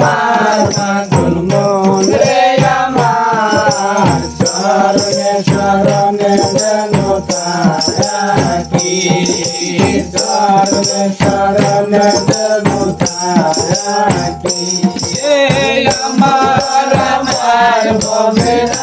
আমার পাগল মন রে আমার শরণে শরণে যেন তারাকি শরণে শরণে যেন তারাকি আমার আমার ভবে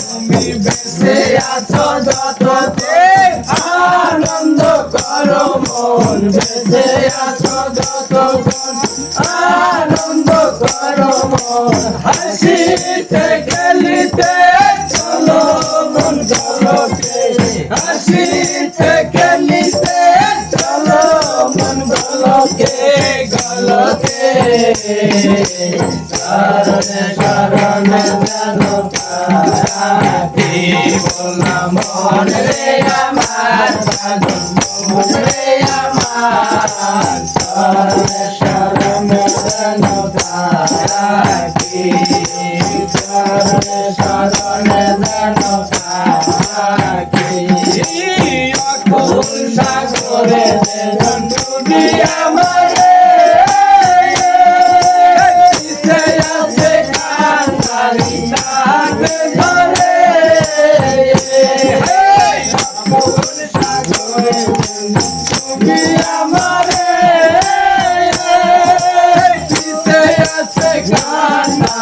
তুমি বেঁচে আছো যততে আনন্দ করো মন বেঁচে যতক্ষণ আনন্দ মন হাসিতে খেলিতে হাসিতে খেলিতে চলো মন গলকে গলকে শরণে শরণে জানো তারাতি বললাম মন রে আমার পাগল মন রে আমার শরণে শরণে জানো তারাতি শরণে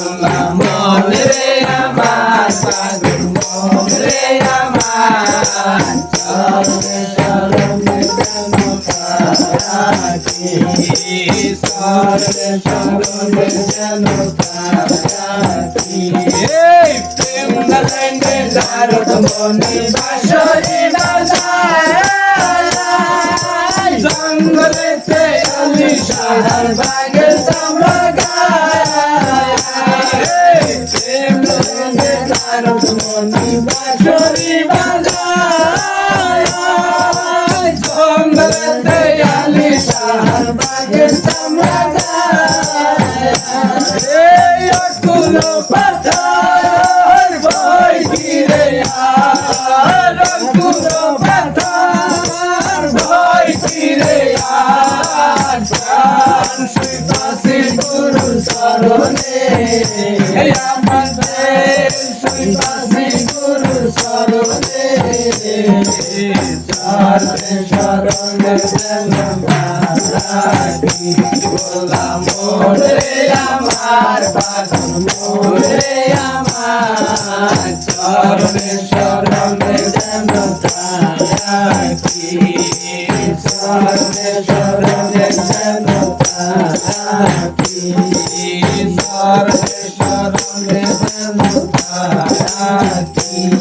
মন রে আমার পাগল মন রে আমার কি এই প্রেম মনে জঙ্গলেতে আলি সাহার বাগে সামরা বাসরে বাজায় জঙ্গলেতে আলি সাহার বাগে সামরা গায় এই অকুল পাথার ভয় গিরে আর অকুল পাথার ভয় গিরে আর প্রাণ সুইপাসি গুরু চরণে আমাদের আমার মোরে আমার চরণে চরণে তারাকি চরণে চরণে তারাকি চরণে চরণে তারাকি